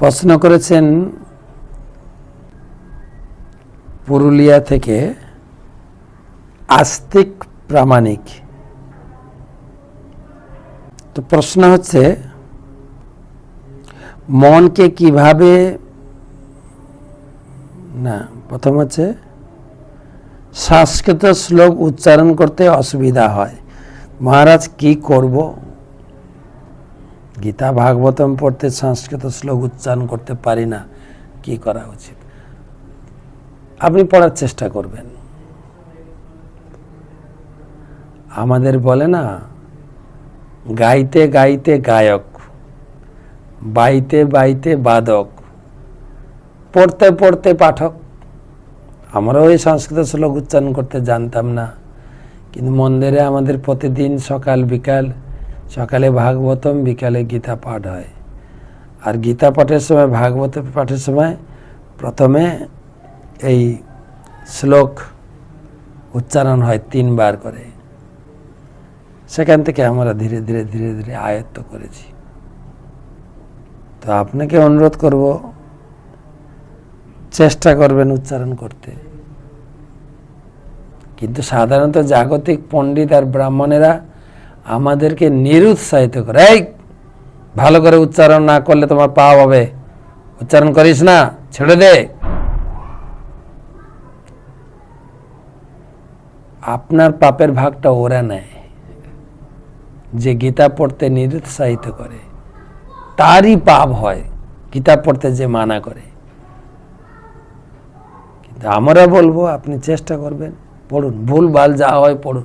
প্রশ্ন করেছেন, পুরুলিয়া থেকে আস্তিক প্রামাণিক। তো প্রশ্ন হচ্ছে, মনকে কীভাবে, না, প্রথম হচ্ছে, সংস্কৃত শ্লোক উচ্চারণ করতে অসুবিধা হয়। মহারাজ কি করব? গীতা ভাগবতম পড়তে সংস্কৃত শ্লোক উচ্চারণ করতে পারি না, কি করা উচিত? আপনি পড়ার চেষ্টা করবেন। আমাদের বলে না, গাইতে গাইতে গায়ক, বাইতে বাইতে বাদক, পড়তে পড়তে পাঠক। আমরাও এই সংস্কৃত শ্লোক উচ্চারণ করতে জানতাম না, কিন্তু মন্দিরে আমাদের প্রতিদিন সকাল বিকাল সকালে ভাগবতম, বিকালে গীতা পাঠ হয়। আর গীতা পাঠের সময়, ভাগবত পাঠের সময় প্রথমে এই শ্লোক উচ্চারণ হয় তিনবার করে। সেখান থেকে আমরা ধীরে ধীরে ধীরে ধীরে আয়ত্ত করেছি। তো আপনাকে অনুরোধ করব, চেষ্টা করবেন উচ্চারণ করতে। কিন্তু সাধারণত জাগতিক পণ্ডিত আর ব্রাহ্মণেরা আমাদেরকে নিরুৎসাহিত করে। এই, ভালো করে উচ্চারণ না করলে তোমার পাওয়া হবে। উচ্চারণ করিস না, ছেড়ে দে। আপনার পাপের ভাগটা ওরা নেয়। যে গীতা পড়তে নিরুৎসাহিত করে, তারই পাপ হয়, গীতা পড়তে যে মানা করে। কিন্তু আমরা বলব, আপনি চেষ্টা করবেন, পড়ুন। ভুল ভালো যা হয় পড়ুন।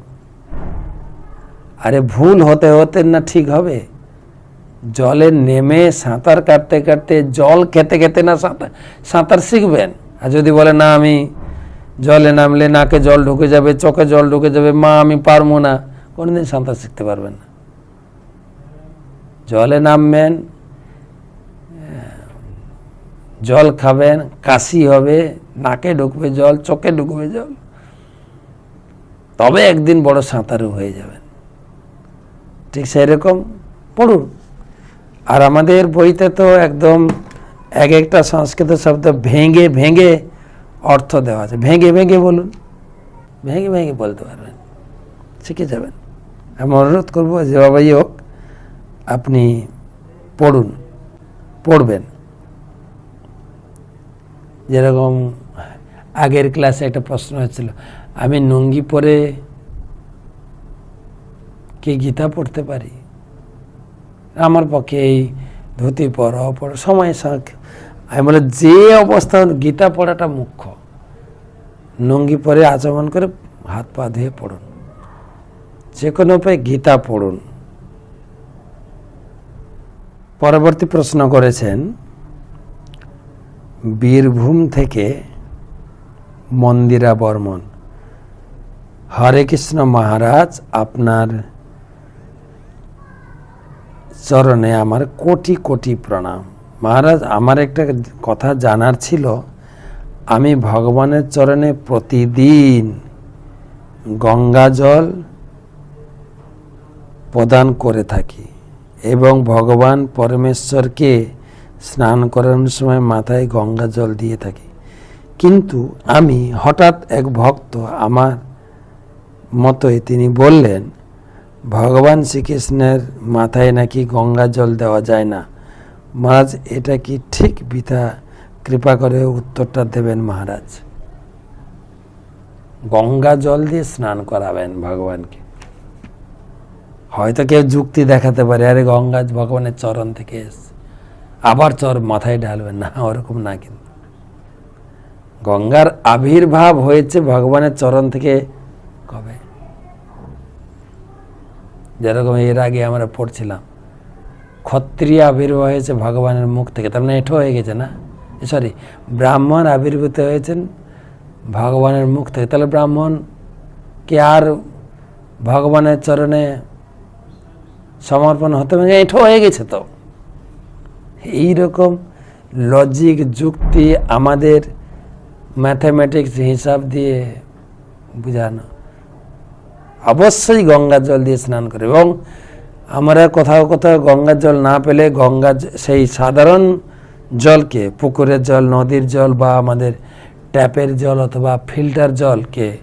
আরে ভুল হতে হতে না ঠিক হবে? জলে নেমে সাঁতার কাটতে কাটতে জল খেতে খেতে না সাঁতার সাঁতার শিখবেন? আর যদি বলে, না, আমি জলে নামলে নাকে জল ঢুকে যাবে, চোখে জল ঢুকে যাবে, মা, আমি পারব না, কোনোদিন সাঁতার শিখতে পারবেন না। জলে নামবেন, জল খাবেন, কাশি হবে, নাকে ঢুকবে জল, চোখে ঢুকবে জল, তবে একদিন বড় সাঁতারু হয়ে যাবেন। ঠিক সেই রকম পড়ুন। আর আমাদের বইতে তো একদম এক একটা সংস্কৃত শব্দ ভেঙে ভেঙে অর্থ দেওয়া আছে। ভেঙে ভেঙে বলুন। ভেঙে ভেঙে বলতে পারবেন। শিখে যাবেন। আমি অনুরোধ করব যে বাবাই হোক, আপনি পড়ুন, পড়বেন। যেরকম আগের ক্লাসে একটা প্রশ্ন হচ্ছিল, আমি নঙ্গি পরে কি গীতা পড়তে পারি? আমার পক্ষে এই ধুতি পর অপর সময় শাক আমি বলে, যে অবস্থা, গীতা পড়াটা মুখ্য। নঙ্গি পরে আচমন করে হাত পা ধুয়ে পড়ুন। যে কোনো উপায় গীতা পড়ুন। পরবর্তী প্রশ্ন করেছেন, বীরভূম থেকে মন্দিরা বর্মন হরে কৃষ্ণ মহারাজ, আপনার চরণে আমার কোটি কোটি প্রণাম। মহারাজ, আমার একটা কথা জানার ছিল। আমি ভগবানের চরণে প্রতিদিন গঙ্গা জল প্রদান করে থাকি এবং ভগবান পরমেশ্বরকে স্নান করানোর সময় মাথায় গঙ্গা জল দিয়ে থাকি। কিন্তু আমি হঠাৎ এক ভক্ত আমার মতোই তিনি বললেন ভগবান শ্রীকৃষ্ণের মাথায় নাকি গঙ্গা জল দেওয়া যায় না। মহারাজ, এটা কি ঠিক বিথা কৃপা করে উত্তরটা দেবেন মহারাজ। গঙ্গা জল দিয়ে স্নান করাবেন ভগবানকে। হয়তো কেউ যুক্তি দেখাতে পারে, আরে গঙ্গা ভগবানের চরণ থেকে এসছে। আবার চর মাথায় ঢালবেন না, ওরকম না কিন্তু। গঙ্গার আবির্ভাব হয়েছে ভগবানের চরণ থেকে কবে? যেরকম এর আগে আমরা পড়ছিলাম, ক্ষত্রিয় আবির্ভাব হয়েছে ভগবানের মুখ থেকে। তার মানে এঠো হয়ে গেছে না? সরি ব্রাহ্মণ আবির্ভূত হয়েছেন ভগবানের মুখ থেকে। তাহলে ব্রাহ্মণ কে আর ভগবানের চরণে সমর্পণ হতে পারে? এঠো হয়ে গেছে তো। এই রকম লজিক যুক্তি আমাদের ম্যাথামেটিক্স হিসাব দিয়ে বোঝানো। অবশ্যই গঙ্গা জল দিয়ে স্নান করে। এবং আমরা কোথাও কোথাও গঙ্গার জল না পেলে গঙ্গা সেই সাধারণ জলকে, পুকুরের জল, নদীর জল বা আমাদের ট্যাপের জল অথবা ফিল্টার জলকে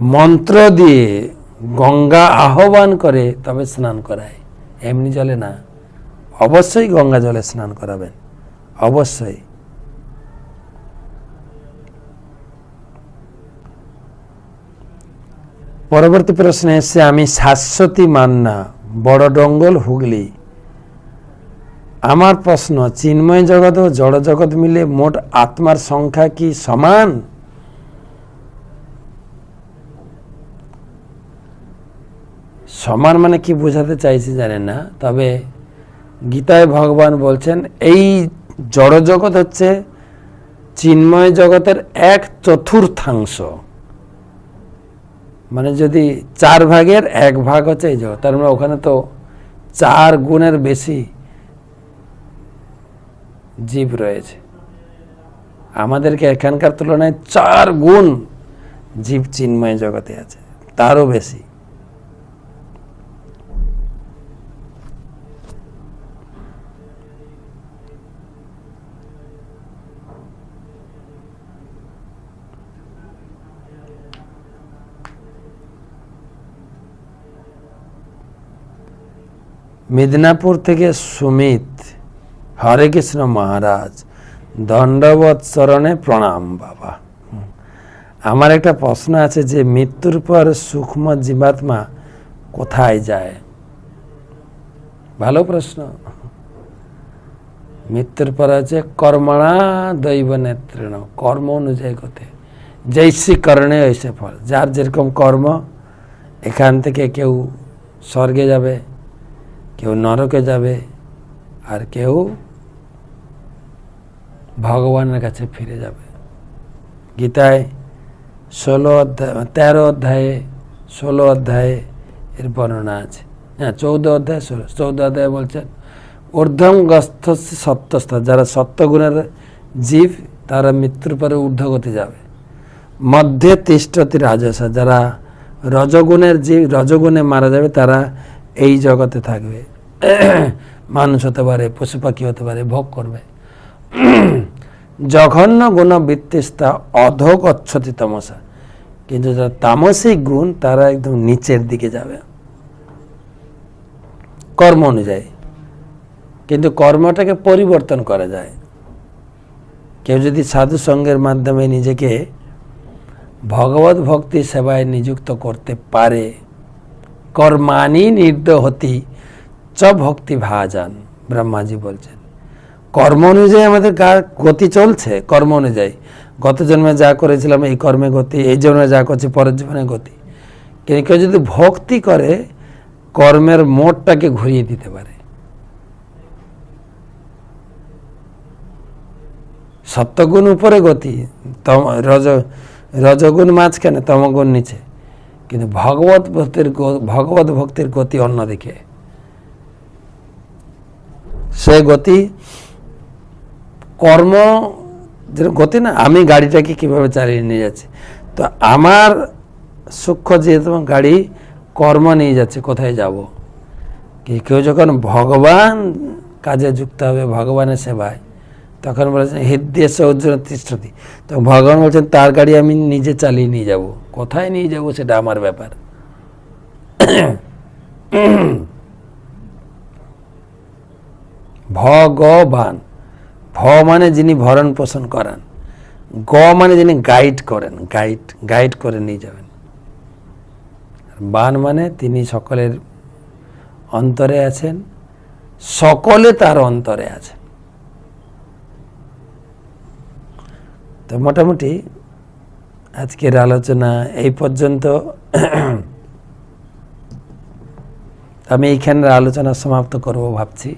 মন্ত্র দিয়ে গঙ্গা আহ্বান করে তবে স্নান করায়। এমনি জলে না। অবশ্যই গঙ্গা জলে স্নান করাবেন। অবশ্যই। পরবর্তী প্রশ্নে এসছে আমি শাশ্বতী মান্না, বড় ডঙ্গল হুগলি। আমার প্রশ্ন, চিন্ময় জগৎ ও জড় জগৎ মিলে মোট আত্মার সংখ্যা কি সমান? সমান মানে কি বোঝাতে চাইছি জানে না, তবে গীতায় ভগবান বলছেন, এই জড় জগৎ হচ্ছে চিন্ময় জগতের এক চতুর্থাংশ। মানে যদি চার ভাগের এক ভাগ হচ্ছে এই জগৎ তার মানে ওখানে তো চার গুণের বেশি জীব রয়েছে। আমাদেরকে এখানকার তুলনায় চার গুণ জীব চিন্ময় জগতে আছে, তারও বেশি। মিদনাপুর থেকে সুমিত। হরে কৃষ্ণ মহারাজ। দণ্ডবৎ চরণে প্রণাম, বাবা। আমার একটা প্রশ্ন আছে যে মৃত্যুর পর সূক্ষ্ম জীবাত্মা কোথায় যায়? ভালো প্রশ্ন। মৃত্যুর পর আছে কর্মণা দৈব নেত্রণ। কর্ম অনুযায়ী কোথায় জৈসি করণে ঐসে ফল যার যেরকম কর্ম, এখান থেকে কেউ স্বর্গে যাবে। কেউ নরকে যাবে আর কেউ ভগবানের কাছে ফিরে যাবে। গীতায় ষোলো অধ্যায়, তেরো অধ্যায়ে, ষোলো অধ্যায়ে এর বর্ণনা আছে। হ্যাঁ চৌদ্দ অধ্যায়, ষোলো, চৌদ্দ অধ্যায় বলছেন ঊর্ধ্বম গস্থ সত্যস্থ যারা সত্যগুণের জীব, তারা মৃত্যুর পরে ঊর্ধ্বগতি যাবে। মধ্যে তিষ্ঠতি রাজসা। যারা রজগুণের জীব, রজগুণে মারা যাবে, তারা এই জগতে থাকবে। মানুষ হতে পারে পশু পাখি হতে পারে, ভোগ করবে। জঘন্য গুণ বৃত্তিস্তা অধগচ্ছতি তমসা কিন্তু যারা তামসিক গুণ, তারা একদম নিচের দিকে যাবে। কর্ম অনুযায়ী। কিন্তু কর্মটাকে পরিবর্তন করা যায়। কেউ যদি সাধু সঙ্গের মাধ্যমে নিজেকে ভগবত ভক্তি সেবায় নিযুক্ত করতে পারে কর্মানি নির্দহতি চ ভক্তি ভাজান, ব্রহ্মাজি বলছেন। কর্ম অনুযায়ী আমাদের গতি চলছে? কর্ম অনুযায়ী। গত জন্মে যা করেছিলাম, এই কর্মে গতি, এই জন্মে যা করছি, পরের জীবনে গতি। কিন্তু কেউ যদি ভক্তি করে, কর্মের মোড়টাকে ঘুরিয়ে দিতে পারে। সত্যগুণ উপরে গতি, তম, রজ, রজগুণ মাঝখানে, তমগুণ নিচে। কিন্তু ভগবত ভক্তির ভগবত ভক্তির গতি অন্যদিকে। সে গতি, কর্ম গতি না, আমি গাড়িটাকে কীভাবে চালিয়ে নিয়ে যাচ্ছি? তো আমার সূক্ষ্ম যেহেতু গাড়ি কর্ম নিয়ে যাচ্ছে, কোথায় যাব? কি কেউ যখন ভগবান কাজে যুক্ত হবে, ভগবানের সেবায়, তখন বলেছেন, হৃদয় সৌজন্য তিষ্ঠতি তো ভগবান বলছেন, তার গাড়ি আমি নিজে চালিয়ে নিয়ে যাব। কোথায় নিয়ে যাব, সেটা আমার ব্যাপার। ভগবান। ভ মানে যিনি ভরণ পোষণ করান। গ মানে যিনি গাইড করেন। গাইড গাইড করে নিয়ে যাবেন। বান মানে তিনি সকলের অন্তরে আছেন। সকলে তার অন্তরে আছেন। তো মোটামুটি আজকের আলোচনা এই পর্যন্ত। আমি এইখানের আলোচনা সমাপ্ত করব ভাবছি।